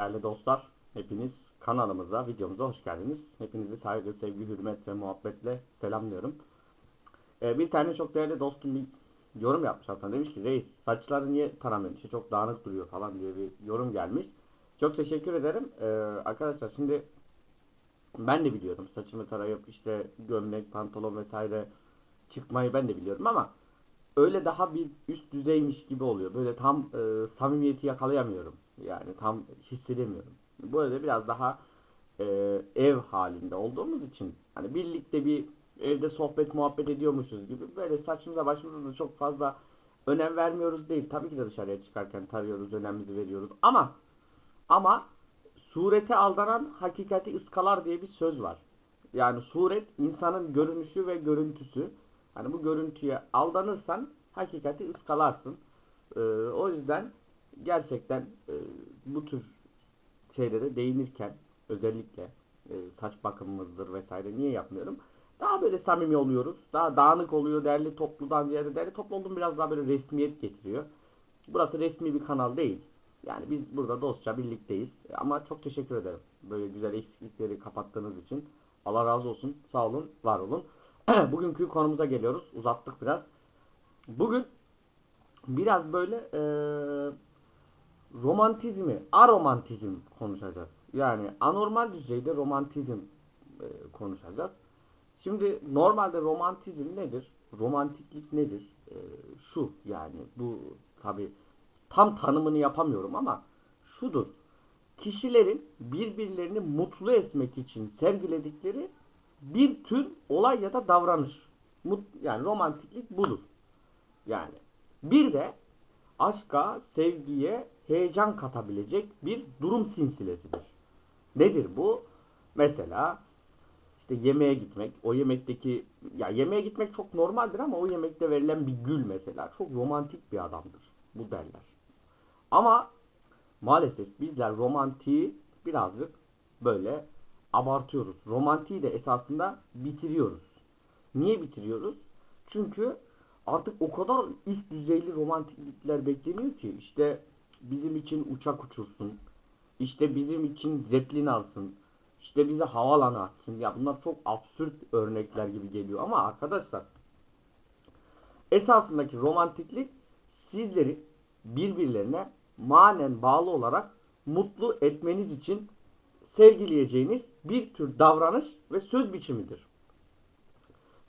Değerli dostlar, hepiniz kanalımıza, videomuza hoş geldiniz. Hepinizi saygı, sevgi, hürmet ve muhabbetle selamlıyorum. Ee, bir tane çok değerli dostum bir yorum yapmış hatta demiş ki reis saçları niye taramıyorsun işte çok dağınık duruyor falan diye bir yorum gelmiş. Çok teşekkür ederim. Ee, arkadaşlar şimdi ben de biliyorum saçımı tarayıp işte gömlek, pantolon vesaire çıkmayı ben de biliyorum ama öyle daha bir üst düzeymiş gibi oluyor. Böyle tam e, samimiyeti yakalayamıyorum. Yani tam hissedemiyorum. Böyle biraz daha e, ev halinde olduğumuz için hani birlikte bir evde sohbet muhabbet ediyormuşuz gibi böyle saçımıza başımıza da çok fazla önem vermiyoruz değil. Tabii ki de dışarıya çıkarken tarıyoruz, önemimizi veriyoruz. Ama ama surete aldanan hakikati ıskalar diye bir söz var. Yani suret insanın görünüşü ve görüntüsü. Hani bu görüntüye aldanırsan hakikati ıskalarsın. Ee, o yüzden gerçekten e, bu tür şeylere değinirken özellikle e, saç bakımımızdır vesaire niye yapmıyorum? Daha böyle samimi oluyoruz. Daha dağınık oluyor. Derli topludan ziyade derli toplu olduğum biraz daha böyle resmiyet getiriyor. Burası resmi bir kanal değil. Yani biz burada dostça birlikteyiz. Ama çok teşekkür ederim. Böyle güzel eksiklikleri kapattığınız için. Allah razı olsun. Sağ olun, var olun. Bugünkü konumuza geliyoruz. Uzattık biraz. Bugün biraz böyle eee romantizmi, aromantizm konuşacağız. Yani anormal düzeyde romantizm e, konuşacağız. Şimdi normalde romantizm nedir? Romantiklik nedir? E, şu yani bu tabi tam tanımını yapamıyorum ama şudur. Kişilerin birbirlerini mutlu etmek için sergiledikleri bir tür olay ya da davranış. Mut, yani romantiklik budur. Yani bir de aşka, sevgiye heyecan katabilecek bir durum sinsilesidir. Nedir bu? Mesela işte yemeğe gitmek, o yemekteki ya yemeğe gitmek çok normaldir ama o yemekte verilen bir gül mesela çok romantik bir adamdır. Bu derler. Ama maalesef bizler romantiği birazcık böyle abartıyoruz. Romantiği de esasında bitiriyoruz. Niye bitiriyoruz? Çünkü artık o kadar üst düzeyli romantiklikler bekleniyor ki işte bizim için uçak uçursun. işte bizim için zeplin alsın. işte bize havalanı atsın. Ya bunlar çok absürt örnekler gibi geliyor ama arkadaşlar esasındaki romantiklik sizleri birbirlerine manen bağlı olarak mutlu etmeniz için sergileyeceğiniz bir tür davranış ve söz biçimidir.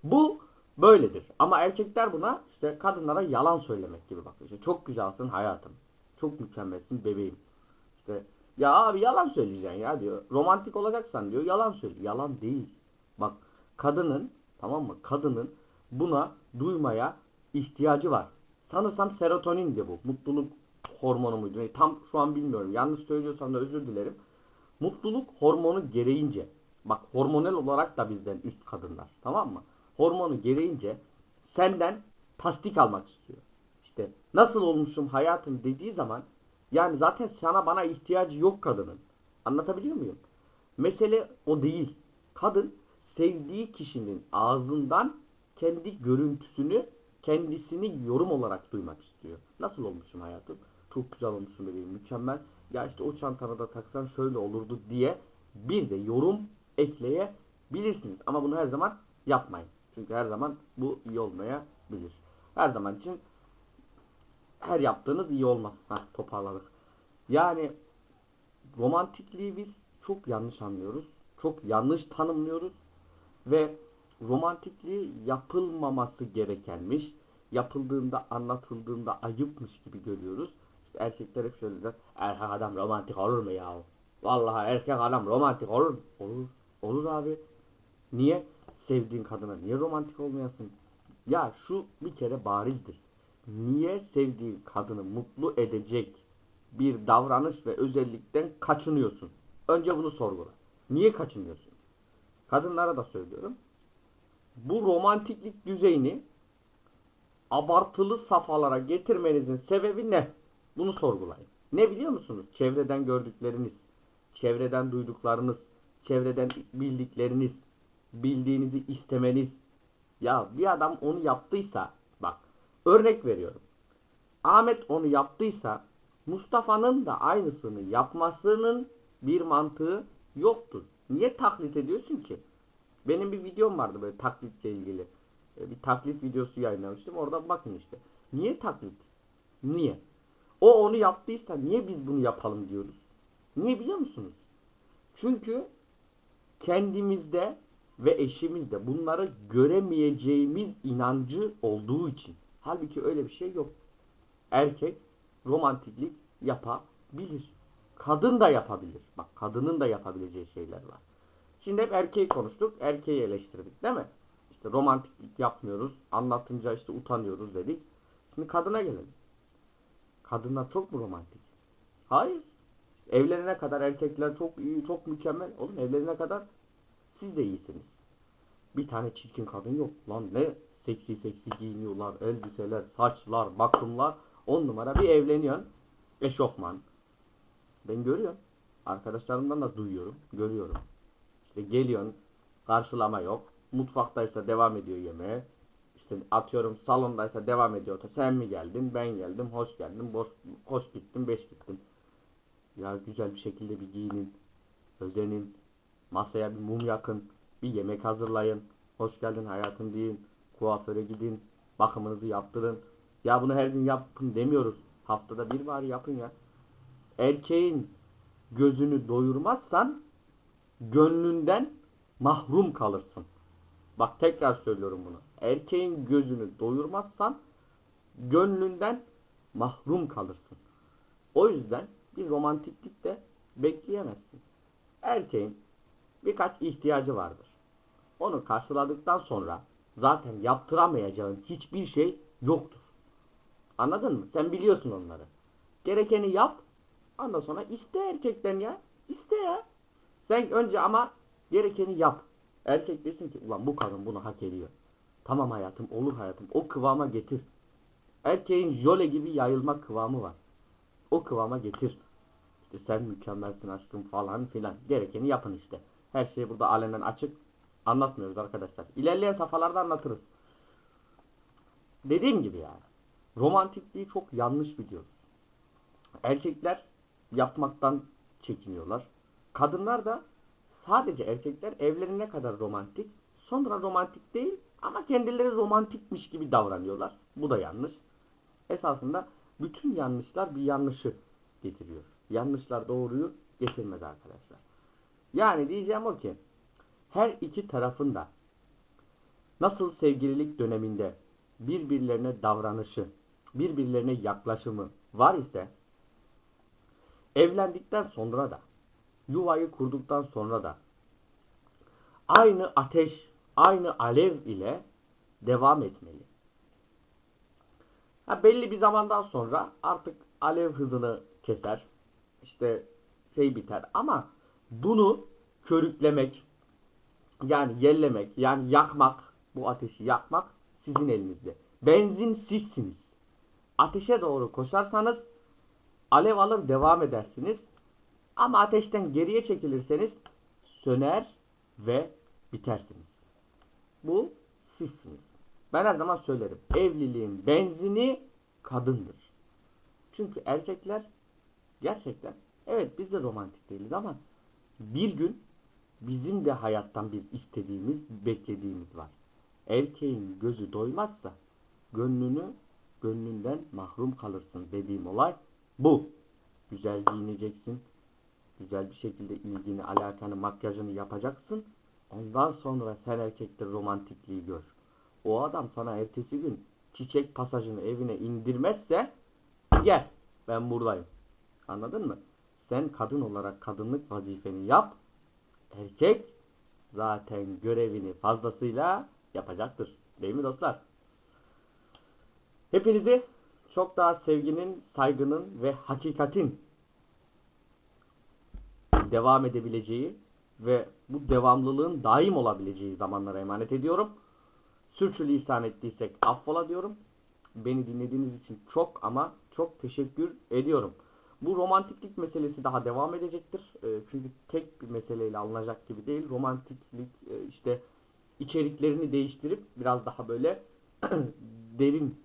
Bu böyledir. Ama erkekler buna işte kadınlara yalan söylemek gibi bakıyor. İşte çok güzelsin hayatım. Çok mükemmelsin bebeğim. İşte ya abi yalan söyleyeceksin ya diyor. Romantik olacaksan diyor yalan söyle. Yalan değil. Bak kadının tamam mı? Kadının buna duymaya ihtiyacı var. Sanırsam serotonin diye bu. Mutluluk hormonu muydu? Tam şu an bilmiyorum. Yanlış söylüyorsam da özür dilerim. Mutluluk hormonu gereğince. Bak hormonal olarak da bizden üst kadınlar. Tamam mı? Hormonu gereğince senden tasdik almak istiyor. İşte nasıl olmuşum hayatım dediği zaman yani zaten sana bana ihtiyacı yok kadının. Anlatabiliyor muyum? Mesele o değil. Kadın sevdiği kişinin ağzından kendi görüntüsünü kendisini yorum olarak duymak istiyor. Nasıl olmuşum hayatım? Çok güzel olmuşsun bebeğim mükemmel. Ya işte o çantanı da taksan şöyle olurdu diye bir de yorum ekleyebilirsiniz. Ama bunu her zaman yapmayın. Çünkü her zaman bu iyi olmayabilir. Her zaman için her yaptığınız iyi olmaz. Heh, toparladık. Yani romantikliği biz çok yanlış anlıyoruz. Çok yanlış tanımlıyoruz. Ve romantikliği yapılmaması gerekenmiş. Yapıldığında, anlatıldığında ayıpmış gibi görüyoruz. İşte erkekler hep şöyle der. Erkek adam romantik olur mu ya? Vallahi erkek adam romantik olur mu? Olur. Olur abi. Niye? Sevdiğin kadına niye romantik olmayasın? Ya şu bir kere barizdir. Niye sevdiğin kadını mutlu edecek bir davranış ve özellikten kaçınıyorsun? Önce bunu sorgula. Niye kaçınıyorsun? Kadınlara da söylüyorum. Bu romantiklik düzeyini abartılı safhalara getirmenizin sebebi ne? Bunu sorgulayın. Ne biliyor musunuz? Çevreden gördükleriniz, çevreden duyduklarınız, çevreden bildikleriniz, bildiğinizi istemeniz. Ya bir adam onu yaptıysa, bak örnek veriyorum. Ahmet onu yaptıysa Mustafa'nın da aynısını yapmasının bir mantığı yoktur. Niye taklit ediyorsun ki? Benim bir videom vardı böyle taklitle ilgili. E, Bir taklit videosu yayınlamıştım. Orada bakın işte. Niye taklit? Niye? O onu yaptıysa niye biz bunu yapalım diyoruz? Niye biliyor musunuz? Çünkü kendimizde ve eşimizde bunları göremeyeceğimiz inancı olduğu için. Halbuki öyle bir şey yok. Erkek romantiklik yapabilir. Kadın da yapabilir. Bak kadının da yapabileceği şeyler var. Şimdi hep erkeği konuştuk. Erkeği eleştirdik değil mi? İşte romantiklik yapmıyoruz. Anlatınca işte utanıyoruz dedik. Şimdi kadına gelelim. Kadınlar çok mu romantik? Hayır. Evlenene kadar erkekler çok iyi, çok mükemmel. Oğlum evlenene kadar siz de iyisiniz. Bir tane çirkin kadın yok. Lan ne seksi seksi giyiniyorlar. Elbiseler, saçlar, bakımlar. On numara bir evleniyorsun. Eşofman. Ben görüyorum. Arkadaşlarımdan da duyuyorum. Görüyorum. İşte geliyorsun. Karşılama yok. Mutfaktaysa devam ediyor yemeğe. İşte atıyorum salondaysa devam ediyor. Sen mi geldin? Ben geldim. Hoş geldin. Boş, hoş gittin. Beş gittin. Ya güzel bir şekilde bir giyinin. Özenin. Masaya bir mum yakın. Bir yemek hazırlayın. Hoş geldin hayatım deyin. Kuaföre gidin. Bakımınızı yaptırın. Ya bunu her gün yapın demiyoruz. Haftada bir var yapın ya. Erkeğin gözünü doyurmazsan gönlünden mahrum kalırsın. Bak tekrar söylüyorum bunu. Erkeğin gözünü doyurmazsan gönlünden mahrum kalırsın. O yüzden bir romantiklik de bekleyemezsin. Erkeğin birkaç ihtiyacı vardır. Onu karşıladıktan sonra zaten yaptıramayacağın hiçbir şey yoktur. Anladın mı? Sen biliyorsun onları. Gerekeni yap. Ondan sonra iste erkekten ya. İste ya. Sen önce ama gerekeni yap. Erkek desin ki ulan bu kadın bunu hak ediyor. Tamam hayatım olur hayatım. O kıvama getir. Erkeğin jöle gibi yayılma kıvamı var. O kıvama getir. İşte sen mükemmelsin aşkım falan filan. Gerekeni yapın işte. Her şey burada alenen açık. Anlatmıyoruz arkadaşlar. İlerleyen safhalarda anlatırız. Dediğim gibi yani. Romantikliği çok yanlış biliyoruz. Erkekler yapmaktan çekiniyorlar. Kadınlar da sadece erkekler evlerine kadar romantik. Sonra romantik değil ama kendileri romantikmiş gibi davranıyorlar. Bu da yanlış. Esasında bütün yanlışlar bir yanlışı getiriyor. Yanlışlar doğruyu getirmez arkadaşlar. Yani diyeceğim o ki her iki tarafın da nasıl sevgililik döneminde birbirlerine davranışı, birbirlerine yaklaşımı var ise evlendikten sonra da yuvayı kurduktan sonra da aynı ateş, aynı alev ile devam etmeli. Ha, belli bir zamandan sonra artık alev hızını keser. İşte şey biter ama bunu körüklemek yani yellemek yani yakmak bu ateşi yakmak sizin elinizde. Benzin sizsiniz. Ateşe doğru koşarsanız alev alır devam edersiniz. Ama ateşten geriye çekilirseniz söner ve bitersiniz. Bu sizsiniz. Ben her zaman söylerim. Evliliğin benzini kadındır. Çünkü erkekler gerçekten evet biz de romantik değiliz ama bir gün bizim de hayattan bir istediğimiz, beklediğimiz var. Erkeğin gözü doymazsa gönlünü gönlünden mahrum kalırsın dediğim olay bu. Güzel giyineceksin. Güzel bir şekilde ilgini, alakanı, makyajını yapacaksın. Ondan sonra sen erkekte romantikliği gör. O adam sana ertesi gün çiçek pasajını evine indirmezse gel ben buradayım. Anladın mı? Sen kadın olarak kadınlık vazifeni yap. Erkek zaten görevini fazlasıyla yapacaktır. Değil mi dostlar? Hepinizi çok daha sevginin, saygının ve hakikatin devam edebileceği ve bu devamlılığın daim olabileceği zamanlara emanet ediyorum. Sürçülisan ettiysek affola diyorum. Beni dinlediğiniz için çok ama çok teşekkür ediyorum. Bu romantiklik meselesi daha devam edecektir. E, çünkü tek bir meseleyle alınacak gibi değil. Romantiklik e, işte içeriklerini değiştirip biraz daha böyle derin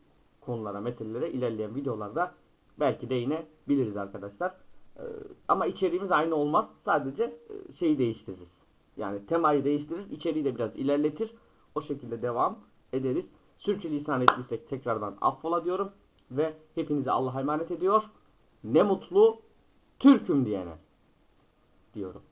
konulara, meselelere ilerleyen videolarda belki de yine biliriz arkadaşlar. Ee, ama içeriğimiz aynı olmaz. Sadece e, şeyi değiştiririz. Yani temayı değiştirir, içeriği de biraz ilerletir. O şekilde devam ederiz. Sürçülisan ettiysek tekrardan affola diyorum. Ve hepinize Allah'a emanet ediyor. Ne mutlu Türk'üm diyene diyorum.